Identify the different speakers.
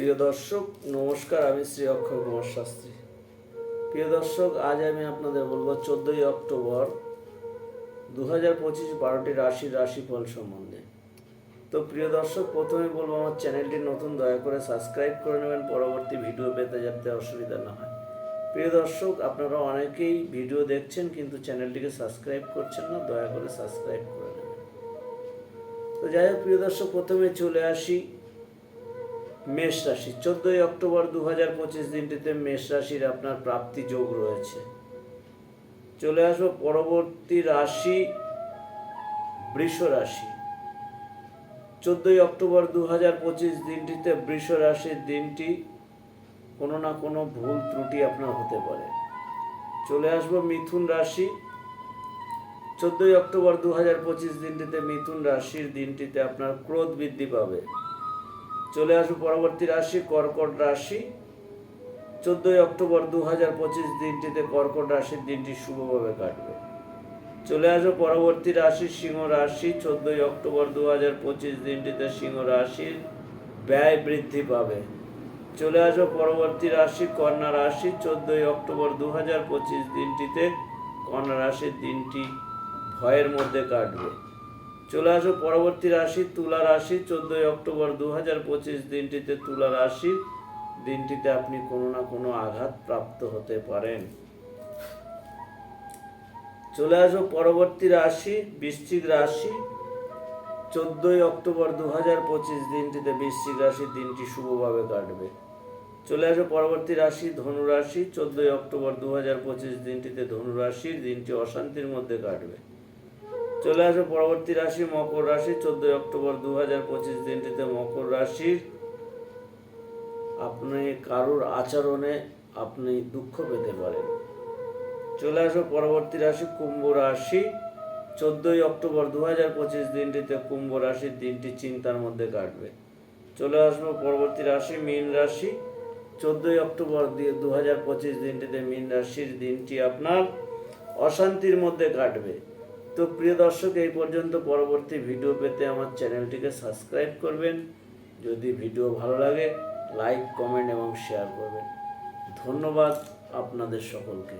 Speaker 1: প্রিয় দর্শক, নমস্কার, আমি শ্রী অক্ষয় কুমার শাস্ত্রী। প্রিয় দর্শক, আজ আমি আপনাদের বলব চোদ্দোই অক্টোবর দু হাজার পঁচিশ বারোটি রাশির রাশিফল সম্বন্ধে। তো প্রিয় দর্শক, প্রথমে বলব আমার চ্যানেলটি নতুন, দয়া করে সাবস্ক্রাইব করে নেবেন, পরবর্তী ভিডিও পেতে যাতে অসুবিধা না হয়। প্রিয় দর্শক, আপনারা অনেকেই ভিডিও দেখছেন, কিন্তু চ্যানেলটিকে সাবস্ক্রাইব করছেন না, দয়া করে সাবস্ক্রাইব করে নেবেন। তো যাই হোক, প্রিয় দর্শক, প্রথমে চলে আসি মেষ রাশি। চোদ্দোই অক্টোবর দু হাজার পঁচিশ দিনটিতে মেষ রাশির আপনার প্রাপ্তি যোগ রয়েছে। চলে আসব পরবর্তী রাশি, বৃষ রাশি। চোদ্দোই অক্টোবর দু হাজার পঁচিশ দিনটিতে বৃষ রাশির দিনটি কোনো না কোনো ভুল ত্রুটি আপনার হতে পারে। চলে আসব মিথুন রাশি। চোদ্দোই অক্টোবর দু হাজার পঁচিশ দিনটিতে মিথুন রাশির দিনটিতে আপনার ক্রোধ বৃদ্ধি পাবে। চলে আসব পরবর্তী রাশি, কর্কট রাশি। চোদ্দোই অক্টোবর দু হাজার পঁচিশ দিনটিতে কর্কট রাশির দিনটি শুভভাবে কাটবে। চলে আসব পরবর্তী রাশি, সিংহ রাশি। চোদ্দোই অক্টোবর দু হাজার পঁচিশ দিনটিতে সিংহ রাশির ব্যয় বৃদ্ধি পাবে। চলে আসব পরবর্তী রাশি, কন্যা রাশি। চোদ্দোই অক্টোবর দু হাজার পঁচিশ দিনটিতে কন্যা রাশির দিনটি ভয়ের মধ্যে কাটবে। চলে আসো পরবর্তী রাশি, তুলা রাশি, চোদ্দোই অক্টোবর দু হাজার পঁচিশ দিনটিতে তুলা রাশি। দিনটিতে আপনি কোনো না কোনো আঘাত প্রাপ্ত হতে পারেন। চলে আসো পরবর্তী রাশি, বৃশ্চিক রাশি। চোদ্দোই অক্টোবর দু হাজার পঁচিশ দিনটিতে বৃশ্চিক রাশির দিনটি শুভভাবে কাটবে। চলে আসো পরবর্তী রাশি, ধনু রাশি। চোদ্দোই অক্টোবর দু হাজার পঁচিশ দিনটিতে ধনু রাশির দিনটি অশান্তির মধ্যে কাটবে। চলে আসো পরবর্তী রাশি, মকর রাশি, চোদ্দই অক্টোবর দু হাজার পঁচিশ দিনটিতে মকর রাশির আপনি কারোর আচরণে আপনি দুঃখ পেতে পারেন। চলে আসো পরবর্তী রাশি, কুম্ভ রাশি। চোদ্দই অক্টোবর দু হাজার পঁচিশ দিনটিতে কুম্ভ রাশির দিনটি চিন্তার মধ্যে কাটবে। চলে আসব পরবর্তী রাশি, মীন রাশি। চোদ্দই অক্টোবর দু হাজার পঁচিশ দিনটিতে মীন রাশির দিনটি আপনার অশান্তির মধ্যে কাটবে। তো প্রিয় দর্শক, এই পর্যন্ত পরবর্তী ভিডিও পেতে আমার চ্যানেলটিকে সাবস্ক্রাইব করবেন। যদি ভিডিও ভালো লাগে লাইক কমেন্ট এবং শেয়ার করবেন। ধন্যবাদ আপনাদের সকলকে।